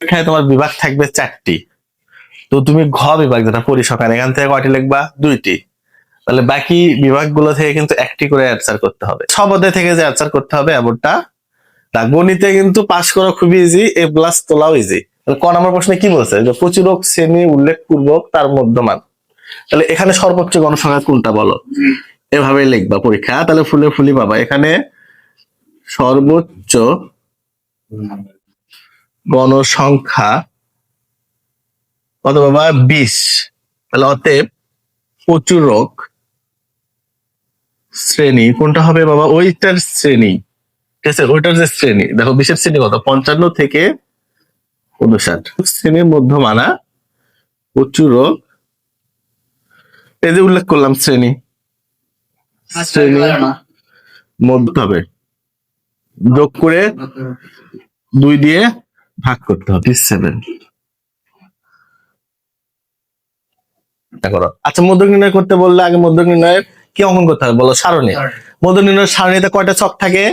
এখানে তোমার বিভাগ থাকবে চারটি। তো তুমি ঘ বিভাগ, যেটা পরিসংখ্যান, এখান থেকে কয়টি লিখবা? দুইটি। তাহলে বাকি বিভাগগুলো থেকে কিন্তু একটি করে অ্যান্সার করতে হবে। সব অধ্যায় থেকে যে অ্যান্সার করতে হবে, এমনটা? তা গণিতে কিন্তু পাশ করা খুবই ইজি এ প্লাস তোলাও ইজি ক নম্বর প্রশ্নে কি বলছে? যে প্রচুরক শ্রেণি উল্লেখ পূর্বক তার মধ্যমান। তাহলে এখানে সর্বোচ্চ গণসংখ্যা কোনটা বলো? এভাবে লিখবা পরীক্ষা। তাহলে ফুলে ফুলি পাবা। এখানে সর্বোচ্চ গণসংখ্যা কত বাবা বিশ। তাহলে অতএব প্রচুরক শ্রেণি কোনটা হবে বাবা? ওইটার শ্রেণি। ঠিক আছে? ওইটার যে শ্রেণি দেখো বিশের শ্রেণি কত? পঞ্চান্ন থেকে উনষাট। শ্রেণির মধ্যমানা প্রচুরক এই যে উল্লেখ করলাম শ্রেণি। শ্রেণি মধ্য হবে। যোগ করে দুই দিয়ে ভাগ করতে হবে। সেভেন করো আচ্ছা মধ্য নির্ণয় করতে বললে আগে মধ্য নির্ণয়ের কি অঙ্কন করতে হবে? বলো সারণী। মধ্য নির্ণয়ের সারণীতে কয়টা ছক থাকে?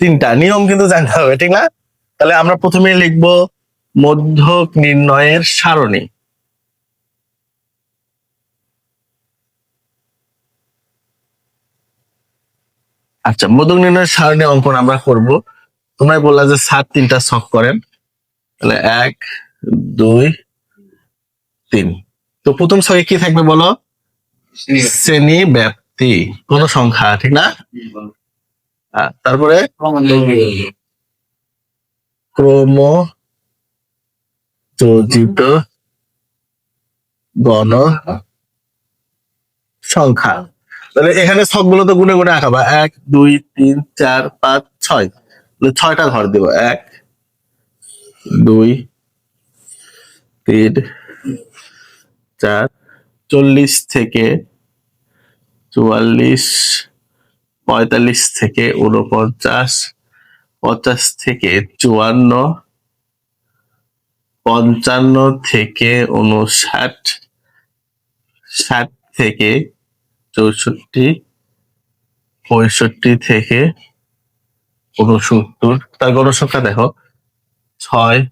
তিনটা। নিয়ম কিন্তু জানতে হবে ঠিক না? তাহলে আমরা প্রথমে লিখব মধ্যক নির্ণয়ের সারণী। আচ্ছা মধ্যক নির্ণয়ের সারণী অঙ্কন আমরা করব। তোমরা বললা যে সাত তিনটা ছক করেন। তাহলে এক দুই তিন। তো প্রথম ছকে কি থাকবে বলো? শ্রেণি ব্যাপ্তি। কোন সংখ্যা ঠিক না? তারপরে? ক্রম যোজিত গণ সংখ্যা। তাহলে এখানে সবগুলো তো গুনে গুনে আঁকাবা এক দুই তিন চার পাঁচ ছয়। ছয়টা ঘর দিব এক দুই, তিন, চার, চল্লিশ থেকে চুয়াল্লিশ, পঁয়তাল্লিশ থেকে উনপঞ্চাশ পঞ্চাশ থেকে চুয়ান্ন, পঞ্চান্ন থেকে উনষাট ষাট থেকে চৌষট্টি, পঁয়ষট্টি থেকে উনসত্তর তার গণসংখ্যা দেখো। ছয়,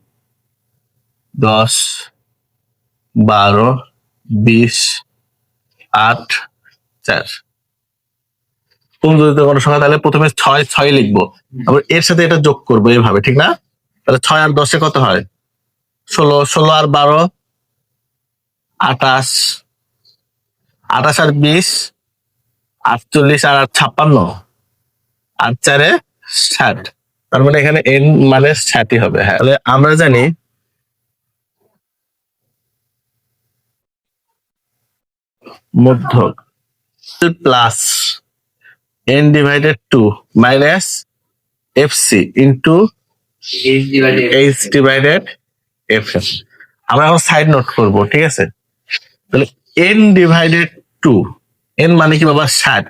দশ, বারো, বিশ, আট, চার। কোন জড়িত গণসংখ্যা তাহলে প্রথমে ছয় ছয় লিখব। আবার এর সাথে এটা যোগ করব এভাবে, ঠিক না? তাহলে ছয় আর দশে কত হয়? ষোলো ষোলো আর বারো, আঠাশ আঠাশ আর বিশ, আটচল্লিশ আর ছাপ্পান্ন, আর চারে ষাট। তার মানে এখানে এন মানে ষাটই হবে হ্যাঁ। তাহলে আমরা জানি মধ্যক plus N divided two minus F C into H divided F আমরা এখন সাইড নোট করব ঠিক আছে? তাহলে এন ডিভাইডেড টু এন মানে কি বাবা ষাট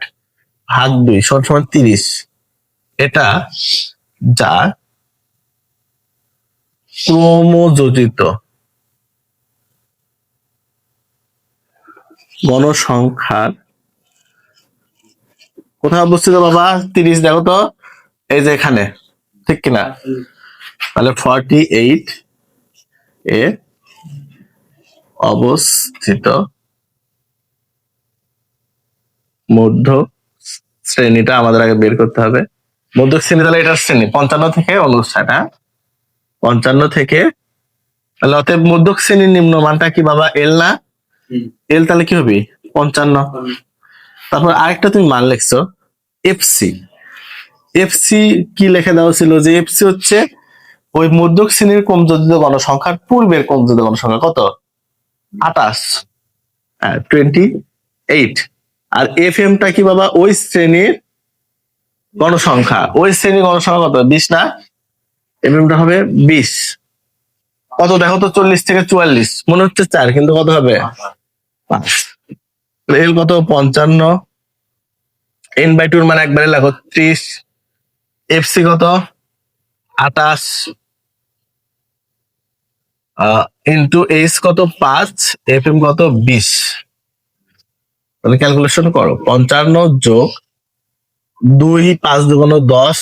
ভাগ দুই সমান তিরিশ। এটা যা ক্রমযোজিত। গণসংখ্যার। কোথায় অবস্থিত বাবা? তিরিশ দেখো তো। এই যে এখানে। ঠিক কিনা? তাহলে ফর্টি এইট এ অবস্থিত মধ্য শ্রেণীটা আমাদের আগে বের করতে হবে। মধ্য শ্রেণি তাহলে এটার শ্রেণি পঞ্চান্ন থেকে অনুষ্ঠান হ্যাঁ? পঞ্চান্ন থেকে তাহলে অতএব মধ্যক শ্রেণির নিম্ন মানটা কি বাবা এল না? এল তাহলে কি হবে? পঞ্চান্ন। তারপর আরেকটা তুমি মান লিখছো এফসি এফসি কি লেখে দেওয়া ছিল যে এফসি হচ্ছে ওই মধ্যক শ্রেণির কমযোজিত গণসংখ্যার পূর্বের কমযোজিত গণসংখ্যা কত? আটাশ টোয়েন্টি এইট আর এফ এমটা কি বাবা ওই শ্রেণির গণসংখ্যা। ওই শ্রেণির গণসংখ্যা কত? বিশ না? এফ এমটা হবে বিশ। কত? দেখো তো চল্লিশ থেকে চুয়াল্লিশ। মনে হচ্ছে চার কিন্তু কত হবে? পাঁচ। এল কত? পঞ্চান্ন। এন বাই টুর মানে একবারে লেখো ত্রিশ। এফসি কত? আটাশ ইন্টু এইচ কত? পাঁচ। এফ এম কত? বিশ। তাহলে ক্যালকুলেশন করো পঞ্চান্ন যোগ দুই, পাঁচ দুগুণ দশ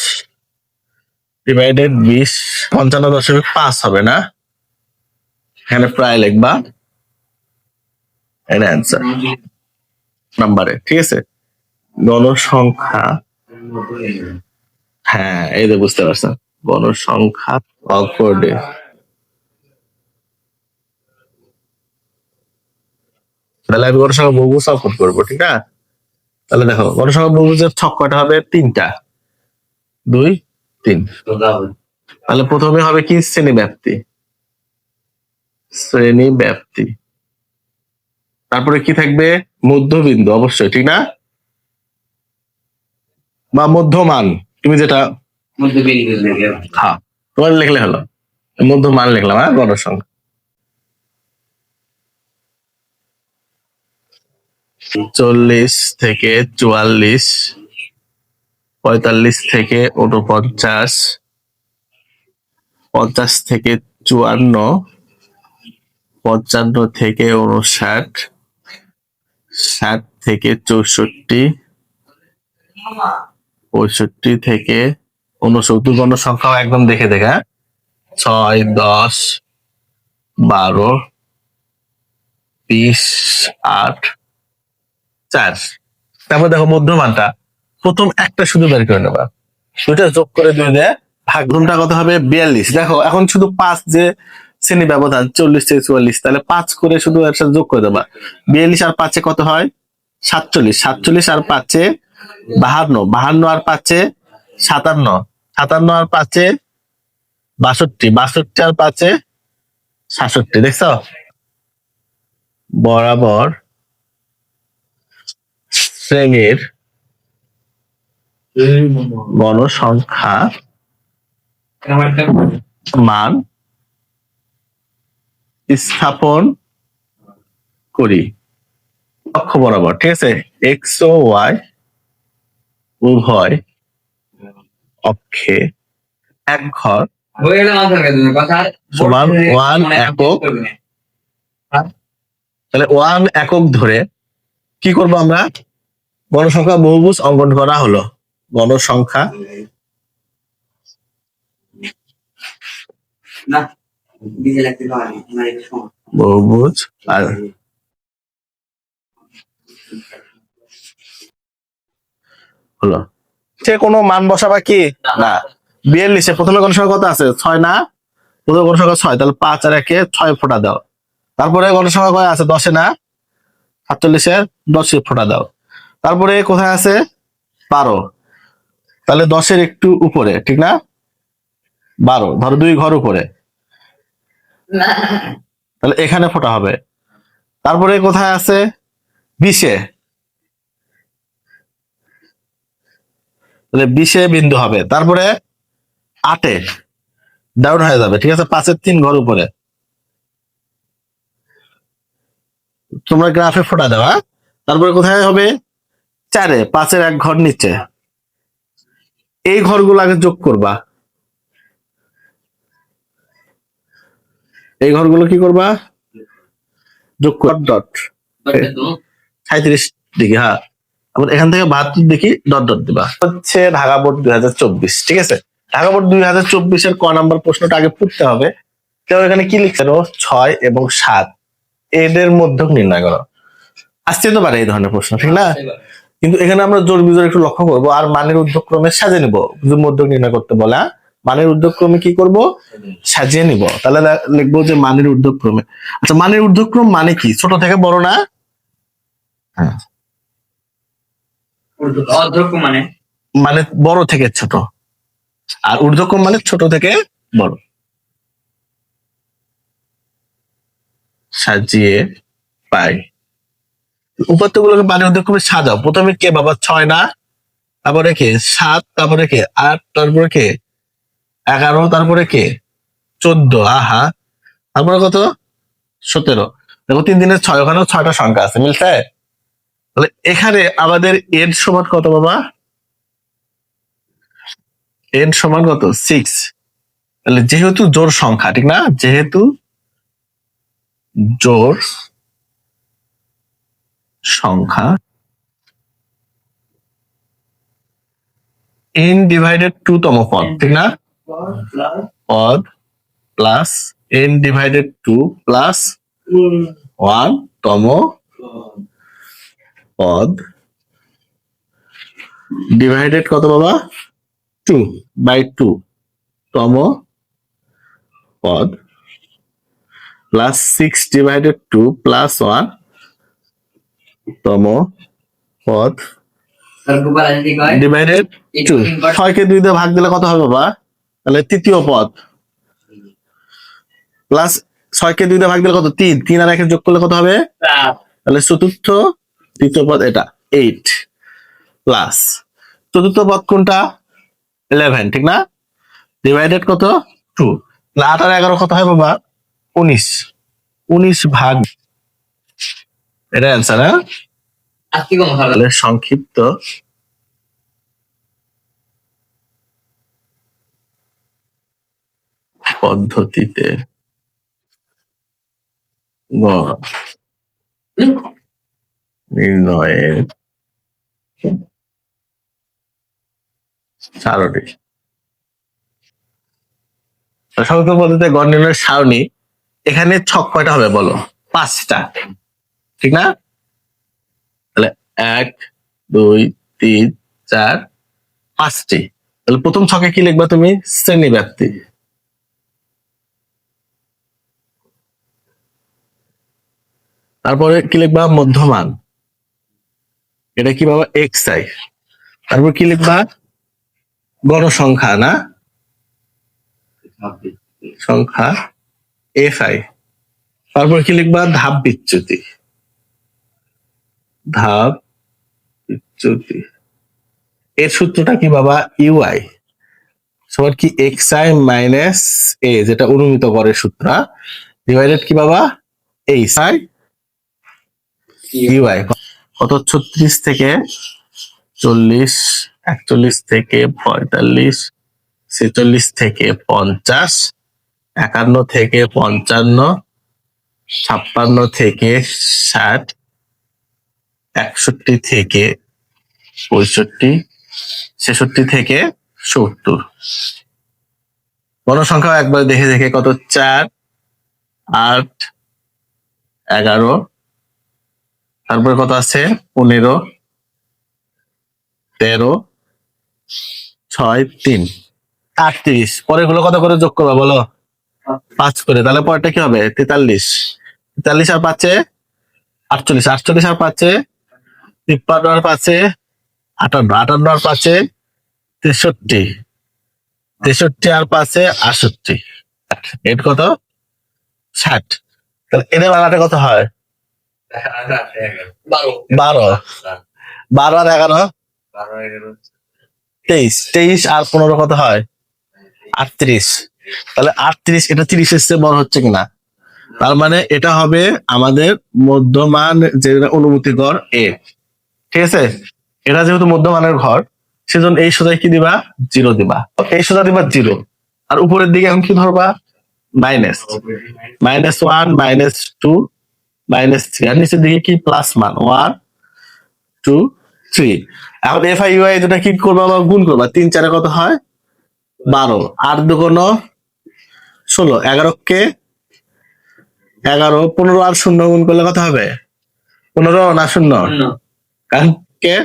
ডিভাইডেড বিশ, পঞ্চান্ন দশমিক পাঁচ হবে না? এখানে প্রায় লিখবা। এর অ্যান্সার নাম্বারে ঠিক আছে? গণসংখ্যা। হ্যাঁ এই তো বুঝতে পারছেন গণসংখ্যা অকর্ডে। তাহলে আমি গণসংখ্যা বহু সাপোর্ট করব, ঠিক আছে তাহলে দেখো গণসংখ্যা ছক কয়টা হবে? তিনটা। দুই তিন। তাহলে প্রথমে হবে কি? শ্রেণি ব্যাপ্তি শ্রেণি ব্যাপ্তি তারপরে কি থাকবে? মধ্যবিন্দু অবশ্যই ঠিক না? বা মধ্যমান তুমি যেটা হ্যাঁ তোমার লিখলে হলো। মধ্যমান লিখলাম হ্যাঁ গণসংখ্যা। চল্লিশ থেকে চুয়াল্লিশ, পঁয়তাল্লিশ থেকে উনপঞ্চাশ পঞ্চাশ থেকে চুয়ান্ন, পঞ্চান্ন থেকে উনষাট ষাট থেকে চৌষট্টি, পঁয়ষট্টি থেকে উনসত্তর গণসংখ্যাও একদম দেখে দেখে হ্যাঁ? ছয়, দশ, বারো, বিশ, আট চার তারপর দেখো মধ্যমানটা প্রথম একটা শুধু বের করে নেবা। দুইটা যোগ করে দুই দিয়ে। ভাগ গুণটা কত হবে? বিয়াল্লিশ। দেখো এখন শুধু পাঁচ যে শ্রেণি ব্যবধান চল্লিশ থেকে চুয়াল্লিশ তাহলে পাঁচ করে শুধু এর সাথে যোগ করে দেবা। বিয়াল্লিশ আর পাঁচে কত হয়? সাতচল্লিশ। সাতচল্লিশ আর পাঁচে বাহান্ন। বাহান্ন আর পাঁচে সাতান্ন। সাতান্ন আর পাঁচে বাষট্টি। বাষট্টি আর পাঁচে সাতষট্টি। দেখছ? বরাবর শ্রেণির গণসংখ্যা মান স্থাপন করি। অক্ষ বরাবর ঠিক আছে? এক্স ও ওয়াই উভয় অক্ষে এক ঘর সমান ওয়ান একক তাহলে ওয়ান একক ধরে কি করব আমরা? গণসংখ্যা বহুভুজ অঙ্কন করা হলো। গণসংখ্যা বহুভুজ আর হলো। সে কোনো মান বসাবা কি? না। বিয়াল্লিশে প্রথমে গণসংখ্যা কত আছে? ছয় না? প্রথমে গণসংখ্যা ছয় তাহলে পাঁচ আর একে ছয় ফোঁটা দাও। তারপরে গণসংখ্যা কয় আছে? দশে না? সাতচল্লিশে দশে ফোঁটা দাও। তারপরে কোথায় আছে? বারো। তাহলে দশের একটু উপরে ঠিক না? বারো। ধরো দুই ঘর উপরে। তাহলে এখানে ফোটা হবে। তারপরে কোথায় আছে? বিশে। তাহলে বিশে বিন্দু হবে। তারপরে আটে। ডাউন হয়ে যাবে ঠিক আছে? পাঁচের তিন ঘর উপরে। তোমরা গ্রাফে ফোটা দাও হ্যাঁ? তারপরে কোথায় হবে? চারে পাঁচের এক ঘর নিচে। এই ঘরগুলো আগে যোগ করবা। এই ঘরগুলো কি করবা? যোগ কর ডট সাঁত্রিশ ডিগ্রি হ্যাঁ। আবার এখান থেকে বাহাত্তর দেখি ডট ডট দিবা। হচ্ছে ঢাকা বোর্ড দুই হাজার চব্বিশ ঠিক আছে? ঢাকা বোর্ড দুই হাজার চব্বিশের ক নাম্বার প্রশ্নটা আগে পড়তে হবে। তো এখানে কি লিখছে? ছয় এবং সাত। এদের মধ্যক নির্ণয় করো। আসতে তো পারে এই ধরনের প্রশ্ন ঠিক না? কিন্তু এখানে আমরা জোর বিজোর একটু লক্ষ্য করব আর মানের উদ্যোগক্রমে সাজিয়ে নিব। মধ্যক নির্ণয় করতে বলে হ্যাঁ? মানের উদ্যোগক্রমে কি করব? সাজিয়ে নিব। তাহলে লিখব যে মানের উদ্যোগক্রমে। আচ্ছা মানের উর্ধ্বক্রম মানে কি? ছোট থেকে বড় না? হ্যাঁ। মানে? মানে বড় থেকে ছোট। আর ঊর্ধ্বক্রম মানে ছোট থেকে বড়। সাজিয়ে পাই। উপাত্তগুলোকে মানে ঊর্ধ্বক্রমে সাজাও। প্রথমে কে? বাবা ছয় না। তারপরে কে? সাত। তারপরে কে? আট। তারপরে কে? এগারো। তারপরে কে? চোদ্দ। আহা। তারপরে কত? সতেরো। দেখো, তিন দিনের ছয়। ওখানে ছয়টা সংখ্যা আছে, মিলছে? তাহলে এখানে আমাদের এর সমান কত বাবা? এন সমান কত? সিক্স তাহলে যেহেতু জোর সংখ্যা, ঠিক না? যেহেতু জোর সংখ্যা এন ডিভাইডেড টু তম পদ, ঠিক না? পদ plus N divided two plus one তম পদ ডিভাইডেড কত বাবা? টু বাই টু তম পদ plus six divided two plus one তম পদ ডিভাইডেড টু ছয়কে দুই দিয়ে ভাগ দিলে কত হবে বাবা? তাহলে তৃতীয় পদ প্লাস ছয়কে দুই দিয়ে ভাগ দিলে কত? তিন। তিন আর একে যোগ করলে কত হবে? তাহলে চতুর্থ তৃতীয় পদ এটা এইট প্লাস চতুর্থ পদ কোনটা? ইলেভেন ঠিক না? ডিভাইডেড কত? টু আট আর এগারো কত হয় বাবা? উনিশ। উনিশ ভাগ এটা অ্যান্সার হ্যাঁ? আজকে কম ভালো তাহলে সংক্ষিপ্ত। পদ্ধতিতে নির্ণয়ের সারণী। সংক্ষিপ্ত পদ্ধতিতে গড় নির্ণয়ের সারণী। এখানে ছক কয়টা হবে বলো? পাঁচটা। ঠিক না? তাহলে এক, দুই, তিন, চার, পাঁচটি। তাহলে প্রথম ছকে কি লিখবা তুমি? শ্রেণি ব্যাপ্তি তারপরে কি লিখবা? মধ্যমান। এটা কি বাবা এক্স আই তারপর কি লিখবা? গণসংখ্যা, না? সংখ্যা এফ আই তারপর কি লিখবা? ধাপ বিচ্যুতি ধাপ এর সূত্রটা কি বাবা? ইউআই সবার কি এক্স আই মাইনাস এ যেটা অনুমিত করে সূত্র। ডিভাইডেড কি বাবা? এইচ আই ইউআই কত? ছত্রিশ থেকে চল্লিশ, একচল্লিশ থেকে পঁয়তাল্লিশ, ছেচল্লিশ থেকে পঞ্চাশ, একান্ন থেকে পঞ্চান্ন, ছাপ্পান্ন থেকে ষাট একষট্টি থেকে পঁয়ষট্টি, ছেষট্টি থেকে সত্তর। গণসংখ্যা একবার দেখে দেখে কত? চার, আট, এগারো। তারপরে কত আছে? পনেরো, তেরো, ছয়, তিন, আটত্রিশ। পরেরগুলো কত করে যোগ করবে বলো? পাঁচ করে। তাহলে পরেরটা কি হবে? তেতাল্লিশ। তেতাল্লিশ আর পাঁচে আটচল্লিশ। আটচল্লিশ আর পাঁচে তিপ্পান্ন আর পাঁচে আটান্ন আটান্ন আর পাঁচে তেষট্টি তেষট্টি আর পাঁচে আটষট্টি। এর কত? ষাট। তাহলে এদের বাংলাটা কত হয়? বারো। বারো। আর এগারো? তেইশ। তেইশ আর পনেরো কত হয়? আটত্রিশ। তাহলে আটত্রিশ এটা তিরিশের চেয়ে বড় হচ্ছে কিনা? তার মানে এটা হবে আমাদের মধ্যমান যে অনুমতি গড় এ ঠিক আছে? এটা যেহেতু মধ্যমানের ঘর, সেজন্য এই সোজায় কি দিবা? জিরো দিবা। এই সোজা দিবা জিরো। আর উপরের দিকে এখন কি ধরবা? Minus. Minus one, minus two, minus three. আর নিচের দিকে কি? প্লাস মান ওয়ান, টু, থ্রি। এখন এফ আই ইউআই দুটা কি করবা? বা গুণ করবা। তিন, চারে কত হয়? বারো। আট দুগুণ ষোলো। এগারো কে? এগারো। পনেরো আর শূন্য গুণ করলে কত হবে? পনেরো না শূন্য। কে?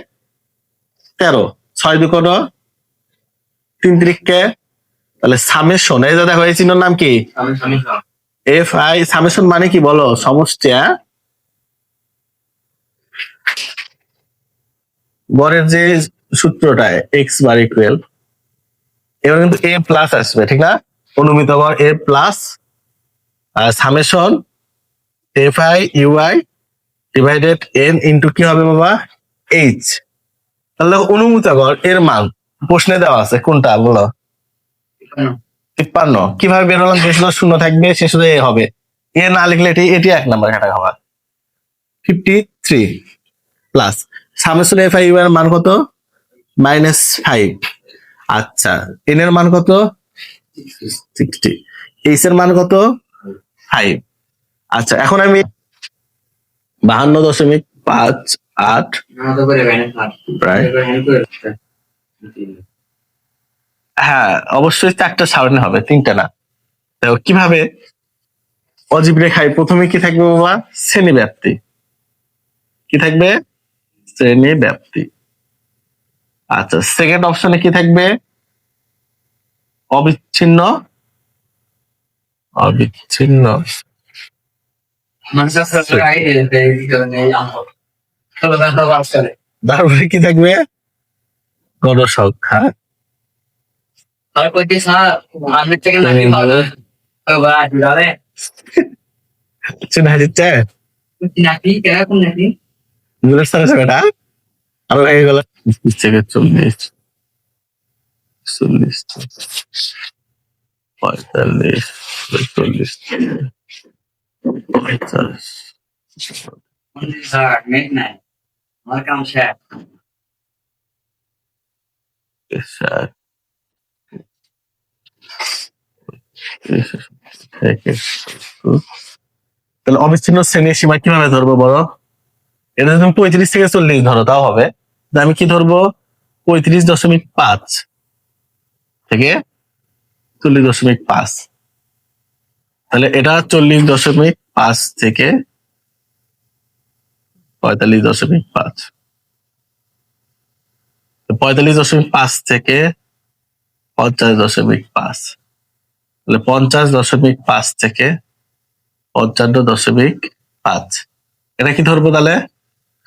তেরো। ছয় দুগুণ তিন কে? তাহলে সামেশন, এই যে দেখো, এই চিহ্নর নাম কি? এফ আই সামেশন মানে কি বলো? সমষ্টি হ্যাঁ? বরের যে সূত্রটা এক্স বার ইকুয়াল এবার কিন্তু এ প্লাস আসবে, ঠিক না? অনুমিত গড় A plus R summation F I U I divided N into কি হবে বাবা? এইচ তাহলে অনুমিত গড় এর মান। প্রশ্নে দেওয়া আছে কোনটা বলো? তিপ্পান্ন। কীভাবে বেরোলাম শুধু শূন্য থাকবে শুধু এ হবে। এ না লিখলে এটি এটি এক নাম্বার ঘাটা খাবার fifty three plus summation F I এর মান কত? মাইনাস ফাইভ আচ্ছা এন এর মান কত? সিক্সটি এইচ এর মান কত? ফাইভ আচ্ছা এখন আমি বাহান্ন দশমিক পাঁচ আট হ্যাঁ অবশ্যই চারটা সারণী হবে, তিনটা না। তো কীভাবে অজীব রেখায় প্রথমে কি থাকবে বাবা শ্রেণি ব্যাপ্তি কি থাকবে? শ্রেণি ব্যাপ্তি আচ্ছা সেকেন্ড অপশনে কি থাকবে? অবিচ্ছিন্ন। অবিচ্ছিন্ন। তারপরে কি থাকবে? গণসংখ্যা আর কইতে স্যার? আমি থেকে নাকি চেনা যাচ্ছে নাকি? কেন কোন নাকি বুলেট সারা সেটা আরও হয়ে গেল। থেকে চল্লিশ চল্লিশ পঁয়তাল্লিশ চল্লিশ নাই। আমার কাম শেষ থেকে তাহলে অবিচ্ছিন্ন শ্রেণির সীমা কীভাবে ধরবো বড় এটা যদি পঁয়ত্রিশ থেকে চল্লিশ ধরো, তাও হবে। আমি কি ধরবো? পঁয়ত্রিশ দশমিক পাঁচ থেকে চল্লিশ দশমিক পাঁচ। তাহলে এটা চল্লিশ দশমিক পাঁচ থেকে পঁয়তাল্লিশ দশমিক পাঁচ। পঁয়তাল্লিশ দশমিক পাঁচ থেকে পঞ্চাশ দশমিক পাঁচ। তাহলে পঞ্চাশ দশমিক পাঁচ থেকে পঞ্চান্ন দশমিক পাঁচ। এটা কি ধরবো তাহলে?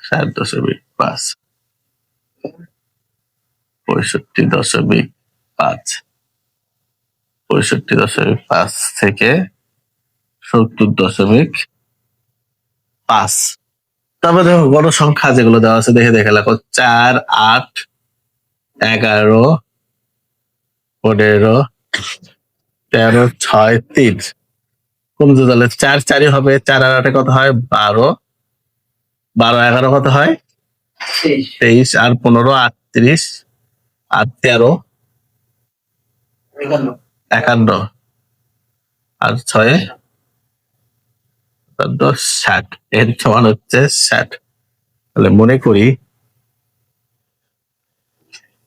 ষাট দশমিক পাঁচ। পঁয়ষট্টি দশমিক পাঁচ। পঁয়ষট্টি দশমিক পাঁচ থেকে সত্তর দশমিক পাঁচ। তারপরে দেখো বড় সংখ্যা যেগুলো দেওয়া আছে দেখে দেখে লেখো চার আট এগারো পনেরো তেরো ছয় তিন। কমতে তাহলে? চার চারই হবে চার আর আটে কত হয়? বারো। বারো এগারো কত হয়? তেইশ। আর পনেরো আটত্রিশ। আর তেরো? একান্ন। আর ছয়? ষাট এর সমান হচ্ছে ষাট তাহলে মনে করি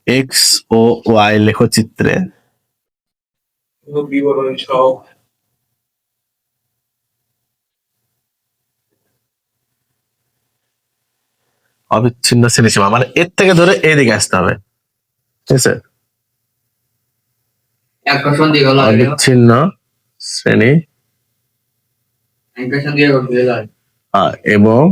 এক্স ও ওয়াই লেখচিত্রে বিবরণ সহ অবিচ্ছিন্ন শ্রেণীসীমা মানে এর থেকে ধরে এদিকে আসতে হবে। ঠিক আছে? অবিচ্ছিন্ন শ্রেণি একশন দিয়ে গেল আহ, এবং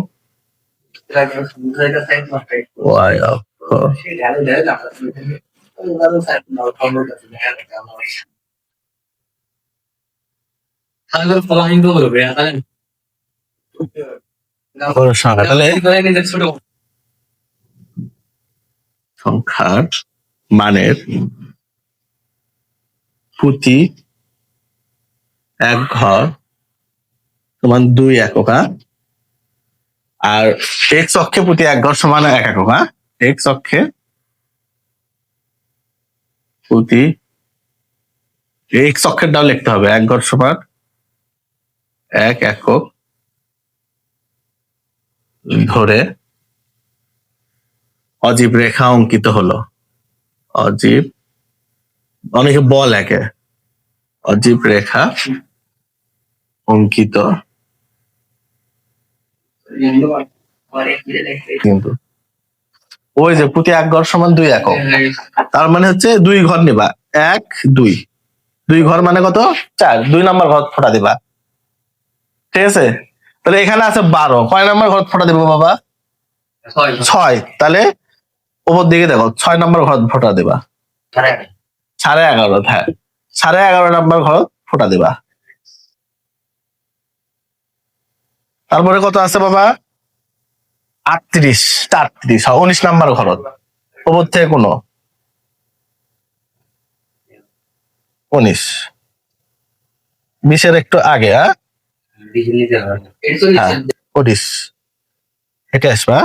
সংখ্যার মানের প্রতি এক ঘর সমান দুই একক হ্যাঁ? আর এক্স অক্ষে প্রতি এক ঘর সমান এক একক হ্যাঁ এক্স অক্ষে প্রতি এক্স অক্ষেরটাও লিখতে হবে, এক ঘর সমান এক একক ধরে অজীব রেখা অঙ্কিত হলো অজীব, অনেকে বল একে, অজীব রেখা অঙ্কিত কিন্তু। ওই যে প্রতি এক ঘর সমান দুই একক। তার মানে হচ্ছে দুই ঘর নিবা। এক দুই। দুই ঘর মানে কত? চার। দুই নাম্বার ঘর ফোটা দিবা। ঠিক আছে? তাহলে এখানে আছে বারো। কয় নাম্বার ঘর ফোটা দিবো বাবা? ছয়। তাহলে ওপর দিকে দেখো ছয় নম্বর ঘর ফোটা দিবা। সাড়ে এগারো হ্যাঁ। সাড়ে এগারো নম্বর ঘর ফোটা দিবা। তারপরে কত আছে বাবা? আটত্রিশ আটত্রিশ উনিশ নাম্বার ঘর ওপর থেকে কোনো। উনিশ। বিশের একটু আগে হ্যাঁ? হ্যাঁ উনিশ। এটা আসবা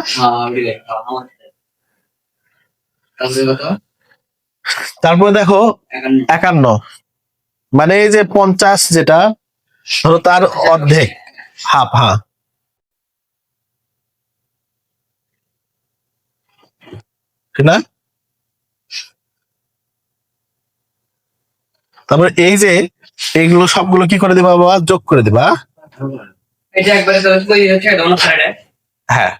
তারপরে দেখো, একান্ন। মানে এই যে পঞ্চাশ যেটা, ধরো তার অর্ধেক। হাফ হ্যাঁ। না? তারপরে এই যে এইগুলো সবগুলো কি করে দিবা বাবা? যোগ করে দিবা হ্যাঁ।